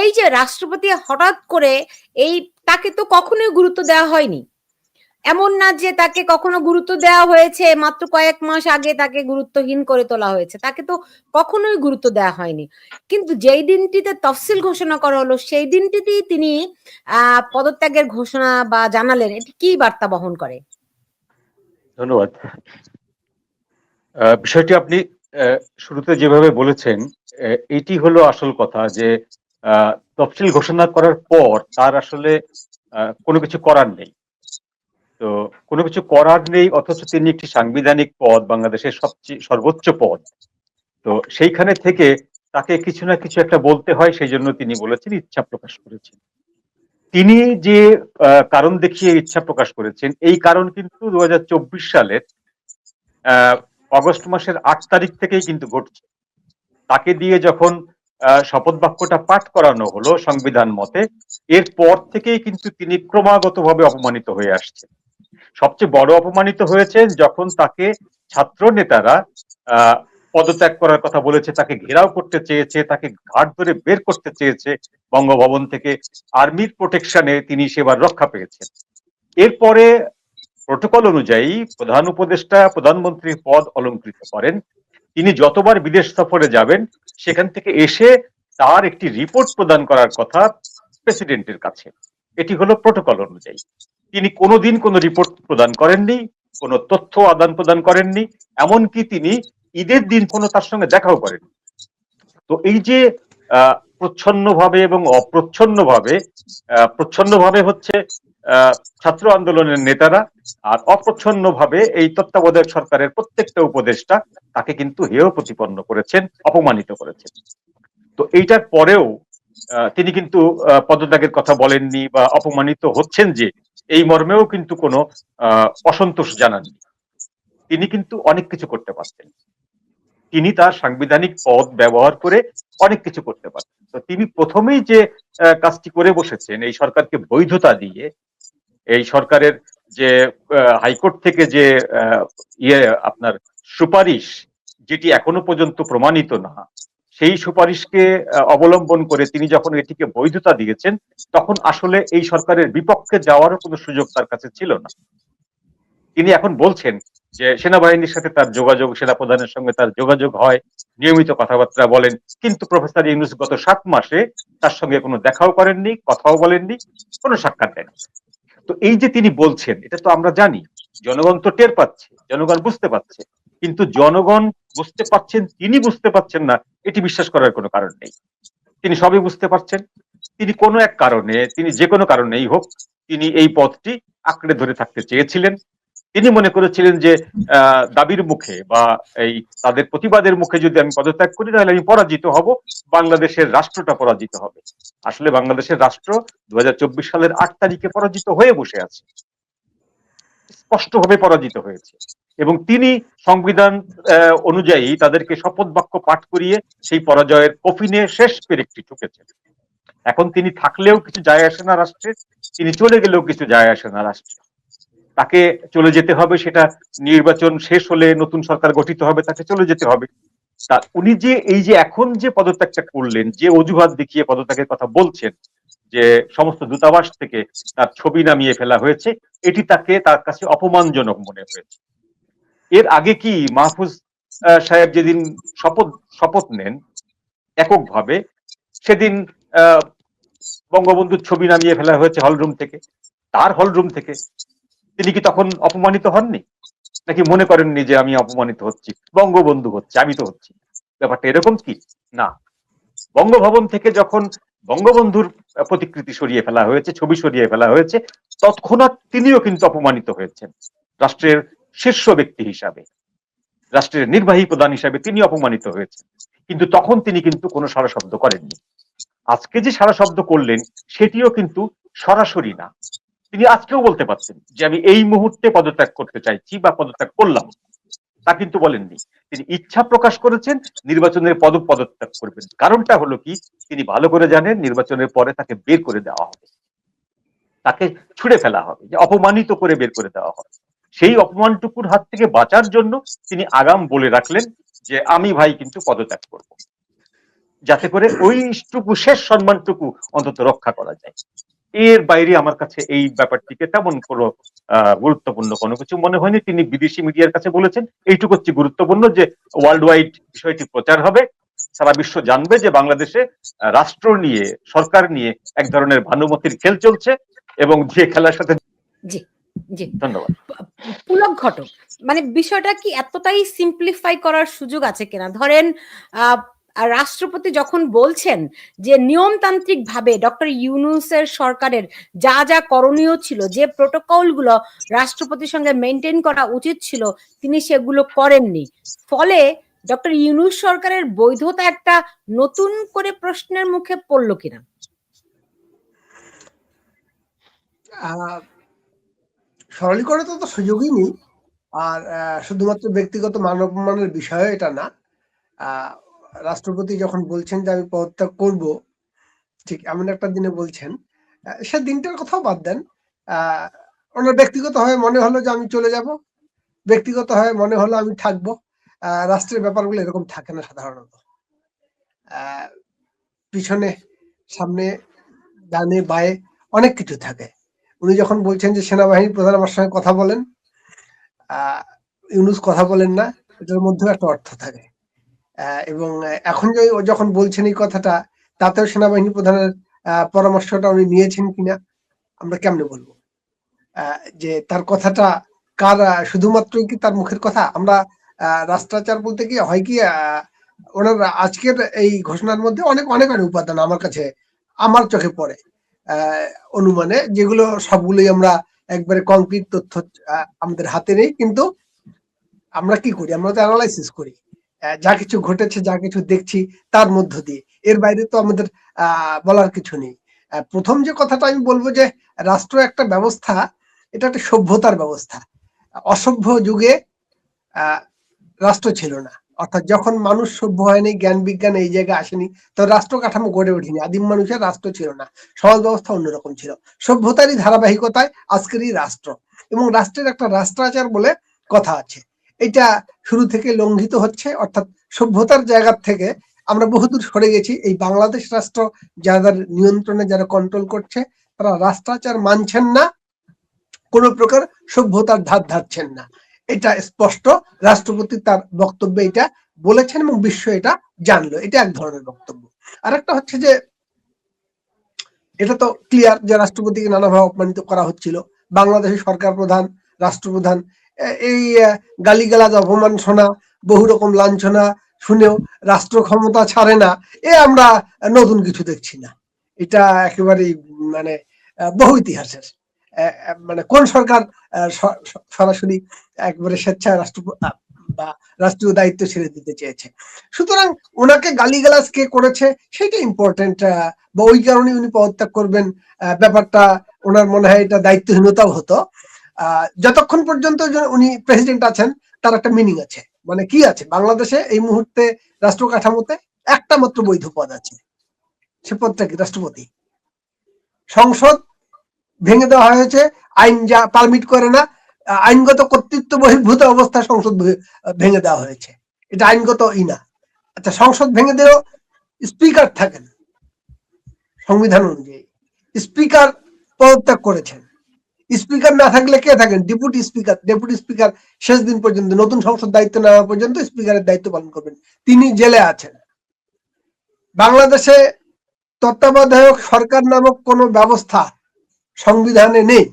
এই যে রাষ্ট্রপতি হঠাৎ করে এই তাকে তো কখনোই গুরুত্ব দেওয়া হয়নি। এমন না যে তাকে কখনো গুরুত্ব দেওয়া হয়েছে, মাত্র কয়েক মাস আগে তাকে গুরুত্বহীন করে তোলা হয়েছে। তাকে তো কখনোই গুরুত্ব দেওয়া হয়নি। কিন্তু যেই দিনটিতে তফসিল ঘোষণা করা হলো, সেই দিনটিতেই তিনি আহ পদত্যাগের ঘোষণা বা জানালেন, এটি কি বার্তা বহন করে? ধন্যবাদ। বিষয়টি আপনি শুরুতে যেভাবে বলেছেন এটি হলো আসল কথা যে তফসিল ঘোষণা করার পর তার আসলে কোনো কিছু করার নেই। তো কোনো কিছু করার নেই, অথচ তিনি একটি সাংবিধানিক পদ, বাংলাদেশের সবচেয়ে সর্বোচ্চ পদ। তো সেইখানে থেকে তাকে কিছু না কিছু একটা বলতে হয় সেই জন্য তিনি বলেছেন, ইচ্ছা প্রকাশ করেছেন। তিনি যে কারণ দেখিয়ে ইচ্ছা প্রকাশ করেছেন, এই কারণ কিন্তু দুহাজার চব্বিশ সালের অগস্ট মাসের আট তারিখ থেকেই কিন্তু ঘটছে। তাকে দিয়ে যখন শপথ বাক্যটা পাঠ করানো হলো সংবিধান মতে, এরপর থেকেই কিন্তু তিনি ক্রমাগতভাবে অপমানিত হয়ে আসছেন। সবচেয়ে বড় অপমানিত হয়েছেন যখন তাকে ছাত্র নেতারা পদত্যাগ করার কথা বলেছে, তাকে ঘেরাও করতে চেয়েছে, তাকে ঘাট ধরে বের করতে চেয়েছে বঙ্গভবন থেকে। আর্মির প্রোটেকশনে তিনি সেবার রক্ষা পেয়েছেন। এরপরে প্রোটোকল অনুযায়ী প্রধান উপদেষ্টা, প্রধানমন্ত্রীর পদ অলঙ্কৃত করেন। তিনি যতবার বিদেশ সফরে যাবেন, সেখান থেকে এসে তার একটি রিপোর্ট প্রদান করার কথা প্রেসিডেন্টের কাছে। এটি হলো প্রোটোকল অনুযায়ী। তিনি কোনোদিন কোনো রিপোর্ট প্রদান করেননি, কোনো তথ্য আদান প্রদান করেননি, এমনকি তিনি ঈদের দিন কোনো তার সঙ্গে দেখাও করেন তো এই যে প্রচ্ছন্ন ভাবে এবং অপ্রচ্ছন্ন ভাবে প্রচ্ছন্ন ভাবে হচ্ছে ছাত্র আন্দোলনের নেতারা আর অপ্রচ্ছন্ন ভাবে এই তত্ত্বাবধায়ক সরকারের প্রত্যেকটা উপদেষ্টা তাকে কিন্তু হেয় প্রতিপন্ন করেছেন, অপমানিত করেছেন। তো এইটার পরেও তিনি কিন্তু পদত্যাগের কথা বলেননি বা অপমানিত হচ্ছেন যে এই মর্মেও কিন্তু কোনো অসন্তোষ জানাননি। তিনি কিন্তু অনেক কিছু করতে পারতেন। তিনি তার সাংবিধানিক পদ ব্যবহার করে অনেক কিছু করতে পারতেন। তো তিনি প্রথমেই যে কাজটি করে বসেছেন, এই সরকারকে বৈধতা দিয়ে এই সরকারের যে হাইকোর্ট থেকে যে ইয়ে আপনার সুপারিশ, যেটি এখনও পর্যন্ত প্রমাণিত না, সেই সুপারিশকে অবলম্বন করে তিনি যখন এটিকে বৈধতা দিয়েছেন, তখন আসলে এই সরকারের বিপক্ষে যাওয়ারও কোনো সুযোগ তার কাছে ছিল না। তিনি এখন বলছেন যে, সেনাবাহিনীর সাথে তার যোগাযোগ সেনা প্রধানের সঙ্গে তার যোগাযোগ হয়, নিয়মিত কথাবার্তা বলেন, কিন্তু প্রফেসর ইউনুস গত সাত মাসে তার সঙ্গে কোনো দেখাও করেননি, কথাও বলেননি, কোনো সাক্ষাৎ দেন তো এই যে তিনি বলছেন, এটা তো আমরা জানি, জনগণ তো টের পাচ্ছে, জনগণ বুঝতে পারছে, কিন্তু জনগণ বুঝতে পারছেন, তিনি বুঝতে পারছেন না, এটি বিশ্বাস করার কোনো কারণ নেই। তিনি সবই বুঝতে পারছেন, তিনি কোনো এক কারণে, তিনি যে কোনো কারণেই হোক, তিনি এই পথটি আঁকড়ে ধরে থাকতে চেয়েছিলেন তিনি মনে করেছিলেন যে দাবির মুখে বা এই তাদের প্রতিবাদের মুখে যদি আমি পদত্যাগ করি, তাহলে আমি পরাজিত হব, বাংলাদেশের রাষ্ট্রটা পরাজিত হবে। আসলে বাংলাদেশের রাষ্ট্র দু হাজার চব্বিশ সালের আট তারিখে পরাজিত হয়ে বসে আছে। স্পষ্টভাবে পরাজিত হয়েছে। এবং তিনি সংবিধান অনুযায়ী তাদেরকে শপথ বাক্য পাঠ করিয়ে সেই পরাজয়ের কফিনে শেষ পেরেকটি ঠুকেছেন। এখন তিনি থাকলেও কিছু যায় আসে না রাষ্ট্রে, তিনি চলে গেলেও কিছু যায় আসে না রাষ্ট্রে। তাকে চলে যেতে হবে, সেটা নির্বাচন শেষ হলে নতুন সরকার গঠিত হবে, তাকে চলে যেতে হবে। তা উনি যে, এই যে এখন যে পদত্যাগটা করলেন, যে অজুহাত দেখিয়ে পদত্যাগের কথা বলছেন, যে সমস্ত দূতাবাস থেকে তার ছবি নামিয়ে ফেলা হয়েছে, এটি তাকে তার কাছে অপমানজনক মনে হয়েছে। এর আগে কি মাহফুজ সাহেব যেদিন শপথ শপথ নেন এককভাবে, সেদিন বঙ্গবন্ধুর ছবি নামিয়ে ফেলা হয়েছে হলরুম থেকে, তার হলরুম থেকে। তিনি কি তখন অপমানিত হননি? নাকি মনে করেননি যে আমি অপমানিত হচ্ছি? বঙ্গবন্ধু হচ্ছে, আমি তো হচ্ছি। ব্যাপারটা এরকম কি? না। বঙ্গভবন থেকে যখন বঙ্গবন্ধুর প্রতিকৃতি সরিয়ে ফেলা হয়েছে, ছবি সরিয়ে ফেলা হয়েছে, তৎক্ষণাৎ তিনিও কিন্তু অপমানিত হয়েছেন। রাষ্ট্রের শীর্ষ ব্যক্তি হিসাবে। রাষ্ট্রের নির্বাহী প্রধান হিসাবে তিনি অপমানিত হয়েছেন। কিন্তু তখন তিনি কিন্তু কোনো সারা শব্দ করেননি। আজকে যে সারা শব্দ করলেন, সেটিও কিন্তু সরাসরি না। তিনি আজকেও বলতে পারছেন যে আমি এই মুহূর্তে পদত্যাগ করতে চাইছি বা পদত্যাগ করলাম। তা কিন্তু বলেননি। তিনি ইচ্ছা প্রকাশ করেছেন, নির্বাচনের পদ, পদত্যাগ করবেন। কারণটা হলো কি? তিনি ভালো করে জানেন নির্বাচনের পরে তাকে বের করে দেওয়া হবে। তাকে ছুড়ে ফেলা হবে, যে অপমানিত করে বের করে দেওয়া হবে। সেই অপমানটুকুর হাত থেকে বাঁচার জন্য তিনি আগাম বলে রাখলেন যে আমি ভাই কিন্তু পদত্যাগ করব। যাতে করে ওইটুকু শেষ সম্মানটুকু অন্তত রক্ষা করা যায়। এর বাইরে আমার কাছে এই ব্যাপারটিকে তেমন কোনো গুরুত্বপূর্ণ কোনো কিছু মনে হয়নি। তিনি বিদেশি মিডিয়ার কাছে বলেছেন এইটুকু হচ্ছে গুরুত্বপূর্ণ যে ওয়ার্ল্ড ওয়াইড বিষয়টি প্রচার হবে। সারা বিশ্ব জানবে যে বাংলাদেশে রাষ্ট্র নিয়ে সরকার নিয়ে এক ধরনের ভানুমতির খেল চলছে এবং যে খেলার সাথে জি জি। ধন্যবাদ। পুলক ঘটক মানে বিষয়টা কি এতটাই সিম্পলিফাই করার সুযোগ আছে কিনা? ধরেন আহ, রাষ্ট্রপতি যখন বলছেন যে নিয়মতান্ত্রিক ভাবে ডক্টর ইউনুসের সরকারের যা যা করণীয় ছিল যে প্রোটোকলগুলো রাষ্ট্রপতির সঙ্গে মেনটেন করা উচিত ছিল তিনি সেগুলো করেননি। ফলে ডক্টর ইউনুস সরকারের বৈধতা একটা নতুন করে প্রশ্নের মুখে পড়ল কিনা? সরলীকরণে তো সুযোগই নেই। আর শুধুমাত্র ব্যক্তিগত মানবমানের বিষয় এটা না। রাষ্ট্রপতি যখন বলছেন যে আমি পদত্যাগ করব ঠিক এমন একটা দিনে বলছেন সে দিনটার কথাও বাদ দেন। আহ, ওনার ব্যক্তিগত হয়ে মনে হলো যে আমি চলে যাব ব্যক্তিগত হয়ে মনে হলো আমি থাকব। রাষ্ট্রের ব্যাপারগুলো এরকম থাকে না সাধারণত। পিছনে সামনে ডানে বায়ে অনেক কিছু থাকে। উনি যখন বলছেন যে সেনাবাহিনী প্রধান আমার সঙ্গে কথা বলেন আহ, ইউনুস কথা বলেন না এটার মধ্যেও একটা অর্থ থাকে। এবং এখন যে ও যখন বলছেন এই কথাটা, তাতেও সেনাবাহিনী প্রধানের পরামর্শটা উনি নিয়েছেন কিনা, আমরা কেমনে বলব? যে তার কথাটা কার শুধুমাত্র কি তার মুখের কথা? আমরা রাষ্ট্রাচার বলতে কি হয় কি ওনার আজকের এই ঘোষণার মধ্যে অনেক অনেক অনেক উপাদান আমার কাছে, আমার চোখে পড়ে। অনুমানে যেগুলো সবগুলোই আমরা একবারে কংক্রিট তথ্য আমাদের হাতে নেই, কিন্তু আমরা কি করি? আমরা তো অ্যানালাইসিস করি। যা কিছু ঘটেছে, যা কিছু দেখছি তার মধ্য দিয়ে। এর বাইরে তো আমাদের বলার কিছু নেই। প্রথম যে কথাটা আমি বলব যে, রাষ্ট্র একটা ব্যবস্থা, এটা একটা সভ্যতার ব্যবস্থা। অসভ্য যুগে রাষ্ট্র ছিল না। অর্থাৎ যখন মানুষ সভ্য হয়নি, জ্ঞান বিজ্ঞান এই জায়গায় আসেনি, তো রাষ্ট্র কাঠামো গড়ে ওঠেনি। আদিম মানুষের রাষ্ট্র ছিল না। সমাজ ব্যবস্থা অন্যরকম ছিল। সভ্যতারই ধারাবাহিকতায় আজকেরই রাষ্ট্র। এবং রাষ্ট্রের একটা রাষ্ট্রাচার বলে কথা আছে। এটা শুরু থেকে লঙ্ঘিত হচ্ছে, অর্থাৎ সভ্যতার জায়গা থেকে আমরা বহুদূর সরে গেছি। এই বাংলাদেশ রাষ্ট্র যাদের নিয়ন্ত্রণে, যারা কন্ট্রোল করছে, তারা রাষ্ট্রাচার মানছেন না, কোন প্রকার সভ্যতার ধার ধারছেন না। এটা স্পষ্ট, রাষ্ট্রপতি তার বক্তব্যে এটা বলেছেন এবং বিশ্ব এটা জানলো। এটা এক ধরনের বক্তব্য। আর একটা হচ্ছে যে, এটা তো ক্লিয়ার যে রাষ্ট্রপতিকে নানাভাবে অপমানিত করা হচ্ছিল। বাংলাদেশের সরকার প্রধান, রাষ্ট্রপ্রধান এই গালিগালাজ অপমান শোনা বহু রকম লাঞ্ছনা শুনেও রাষ্ট্র ক্ষমতা ছাড়ে না, এ আমরা নতুন কিছু দেখছি না। এটা একেবারেই মানে বহু ইতিহাসের। মানে কোন সরকার সরাসরি একবারে স্বেচ্ছায় রাষ্ট্র বা রাষ্ট্রীয় দায়িত্ব ছেড়ে দিতে চেয়েছে। সুতরাং ওনাকে গালিগালাজ কে করেছে সেটা ইম্পর্টেন্ট বা ওই কারণে উনি পদত্যাগ করবেন ব্যাপারটা ওনার মনে হয় এটা দায়িত্বহীনতাও হতো। যতক্ষণ পর্যন্ত উনি প্রেসিডেন্ট আছেন, তার একটা মিনিং আছে। মানে কি আছে? বাংলাদেশে এই মুহূর্তে রাষ্ট্র কাঠামোতে একটা মাত্র বৈধ পদ আছে। সে পদটা কি? রাষ্ট্রপতি। সংসদ ভেঙে দেওয়া হয়েছে, আইন যা পারমিট করে না আইনগত কর্তৃত্ব বহির্ভূত অবস্থায় সংসদ ভেঙে দেওয়া হয়েছে। এটা আইনগত ই না। আচ্ছা সংসদ ভেঙে দিলেও স্পিকার থাকেন। সংবিধান অনুযায়ী। স্পিকার পদত্যাগ করেছেন। স্পিকার না থাকলে কে থাকেন? ডেপুটি স্পিকার ডেপুটি স্পিকার শেষ দিন পর্যন্ত, নতুন সংসদ দায়িত্ব নেওয়া পর্যন্ত স্পিকারের দায়িত্ব পালন করবেন। তিনি জেলে আছেন। বাংলাদেশে তত্ত্বাবধায়ক সরকার নামক কোনো ব্যবস্থা সংবিধানে নেই।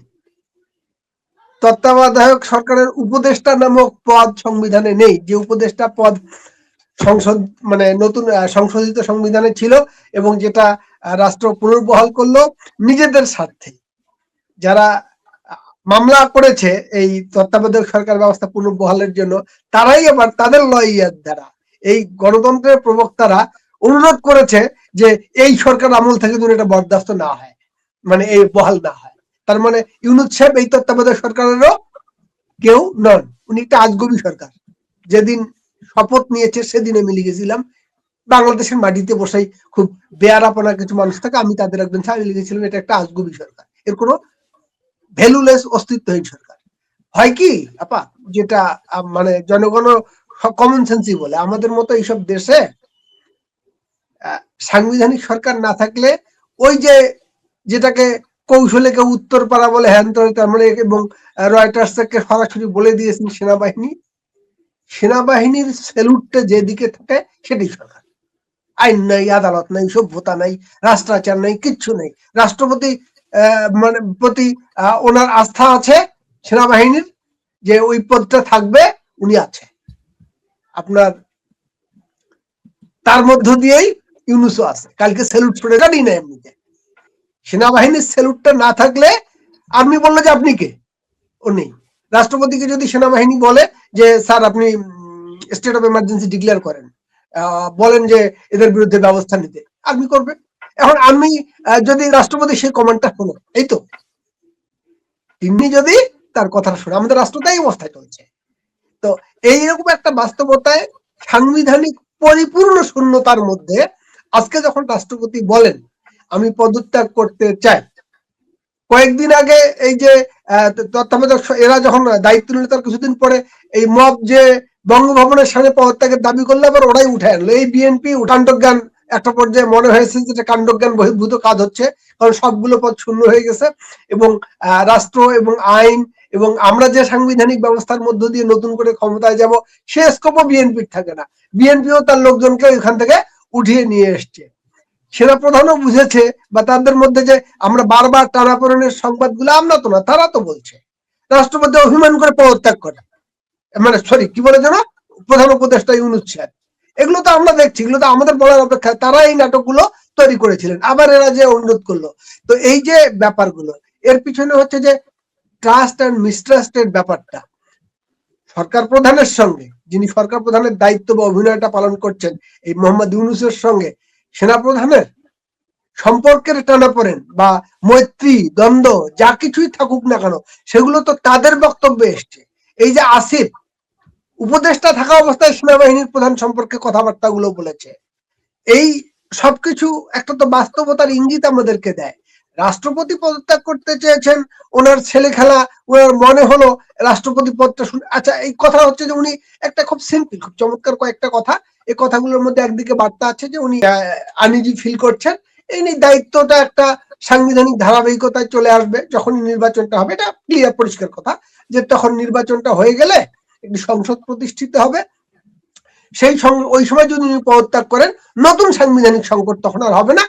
তত্ত্বাবধায়ক সরকারের উপদেষ্টা নামক পদ সংবিধানে নেই। যে উপদেষ্টা পদ সংসদ মানে নতুন সংশোধিত সংবিধানে ছিল এবং যেটা রাষ্ট্র পুনর্বহাল করল, নিজেদের স্বার্থে। যারা মামলা করেছে এই তত্ত্বাবধায়ক সরকার ব্যবস্থা পুনর্বহালের জন্য, তারাই আবার তাদের লয়ার দ্বারা এই গণতন্ত্রের প্রবক্তারা অনুরোধ করেছে যে এই সরকার আমল থেকে যেন এটা বরদাস্ত না হয় মানে এই বহাল না হয়। তার মানে ইউনুস সাহেব এই তত্ত্বাবধায়ক সরকারেরও কেউ নন, উনি একটা আজগবি সরকার। যেদিন শপথ নিয়েছে সেদিনে মিলে গেছিলাম। বাংলাদেশের মাটিতে বসেই খুব বেয়ার বেয়ারাপনা কিছু মানুষ থাকে, আমি তাদের একজন আমি লিখেছিলাম এটা একটা আজগবি সরকার। এর কোনো ভ্যালুলেস অস্তিত্বহীন সরকার। হয় কি, আপা, যেটা মানে জনগণ কমন সেন্সই বলে। আমাদের মতো এইসব দেশে সাংবিধানিক সরকার না থাকলে ওই যে যেটাকে কৌশলে কেউ উত্তর পাড়া বলে হ্যান তার মানে এবং রয়টার্স থেকে সরাসরি বলে দিয়েছেন সেনাবাহিনী, সেনাবাহিনীর সেলুটটা যেদিকে থাকে সেটাই সরকার। আইন নাই, আদালত নাই, সভ্যতা নাই, রাষ্ট্রাচার নাই, কিচ্ছু নেই। রাষ্ট্রপতি মানে প্রতি ওনার আস্থা আছে সেনাবাহিনীর যে ওই পদটা থাকবে, উনি আছে। আপনার, তার মধ্য দিয়েই ইউনুসও আছে। কালকে সেলুট ছুড়ে জানি না এমনিতে। সেনাবাহিনীর সেলুটটা না থাকলে আর্মি বলল যে আপনি কে? ও নেই। রাষ্ট্রপতিকে যদি সেনাবাহিনী বলে যে, স্যার, আপনি স্টেট অফ এমার্জেন্সি ডিক্লেয়ার করেন। বলেন যে, এদের বিরুদ্ধে ব্যবস্থা নিতে। আর্মি করবে এখন আমি যদি রাষ্ট্রপতি সেই কমান্ডটা শোনো এই তো। তিনি যদি তার কথাটা শোনে, আমাদের রাষ্ট্রটা এই অবস্থায় চলছে। তো এইরকম একটা বাস্তবতায় সাংবিধানিক পরিপূর্ণ শূন্যতার মধ্যে আজকে যখন রাষ্ট্রপতি বলেন, আমি পদত্যাগ করতে চাই। কয়েকদিন আগে এই যে তত্ত্বাবধায়ক এরা যখন দায়িত্ব নিল, তার কিছুদিন পরে এই মব যে বঙ্গভবনের সামনে পদত্যাগের দাবি করলে, আবার ওরাই উঠে আনলো। এই বিএনপি কাণ্ডজ্ঞান একটা পর্যায়ে মনে হয়েছে যে কাণ্ডজ্ঞান বহির্ভূত কাজ হচ্ছে, কারণ সবগুলো পদ শূন্য হয়ে গেছে এবং রাষ্ট্র এবং আইন এবং আমরা যে সাংবিধানিক ব্যবস্থার মধ্য দিয়ে নতুন করে ক্ষমতায় যাব, সে স্কোপও বিএনপির থাকে না। বিএনপিও তার লোকজনকে ওইখান থেকে উঠিয়ে নিয়ে এসছে। সেনাপ্রধানও বুঝেছে বা তাদের মধ্যে যে আমরা বারবার টানাপোড়েনের সংবাদগুলো, আমরা তো না, তারা তো বলছে। রাষ্ট্রপতি অভিমান করে পদত্যাগ করে। মানে সরি কি বলে যেন? প্রধান উপদেষ্টা স্যার। এগুলো তো আমরা দেখছি, এগুলো তো আমাদের বলার অপেক্ষা তারা এই নাটকগুলো তৈরি করেছিলেন। আবার এরা যে অনুরোধ করল। তো এই যে ব্যাপারগুলো, এর পিছনে হচ্ছে যে ট্রাস্ট অ্যান্ড মিসট্রাস্টের ব্যাপারটা। সরকার প্রধানের সঙ্গে, যিনি সরকার প্রধানের দায়িত্ব বা অভিনয়টা পালন করছেন, এই মোহাম্মদ ইউনুসের সঙ্গে, সেনা প্রধানের সম্পর্কের টানাপোড়েন বা মৈত্রী, দ্বন্দ্ব, যা কিছুই থাকুক না কেন, সেগুলো তো তাদের বক্তব্যে এসছে। এই যে আসিফ উপদেষ্টা থাকা অবস্থায় সেনাবাহিনীর প্রধান সম্পর্কে কথাবার্তা গুলো বলেছে। এই সবকিছু একটা তো বাস্তবতার ইঙ্গিত আমাদেরকে দেয়। রাষ্ট্রপতি পদত্যাগ করতে চেয়েছেন, ওনার ছেলে খেলা ওনার মনে হলো রাষ্ট্রপতি পদটা শুনে আচ্ছা এই কথা হচ্ছে যে উনি একটা খুব সিম্পল খুব চমৎকার কয়েকটা কথা। এই কথাগুলোর মধ্যে একদিকে বার্তা আছে যে উনি আনিজি ফিল করছেন। এই নিয়ে দায়িত্বটা একটা সাংবিধানিক ধারাবাহিকতায় চলে আসবে যখন নির্বাচনটা হবে। এটা ক্লিয়ার পরিষ্কার কথা যে তখন নির্বাচনটা হয়ে গেলে একটি সংসদ প্রতিষ্ঠিত হবে। সেই ওই সময় যদি উনি পদত্যাগ করেন, নতুন সাংবিধানিক সংকট তখন আর হবে না।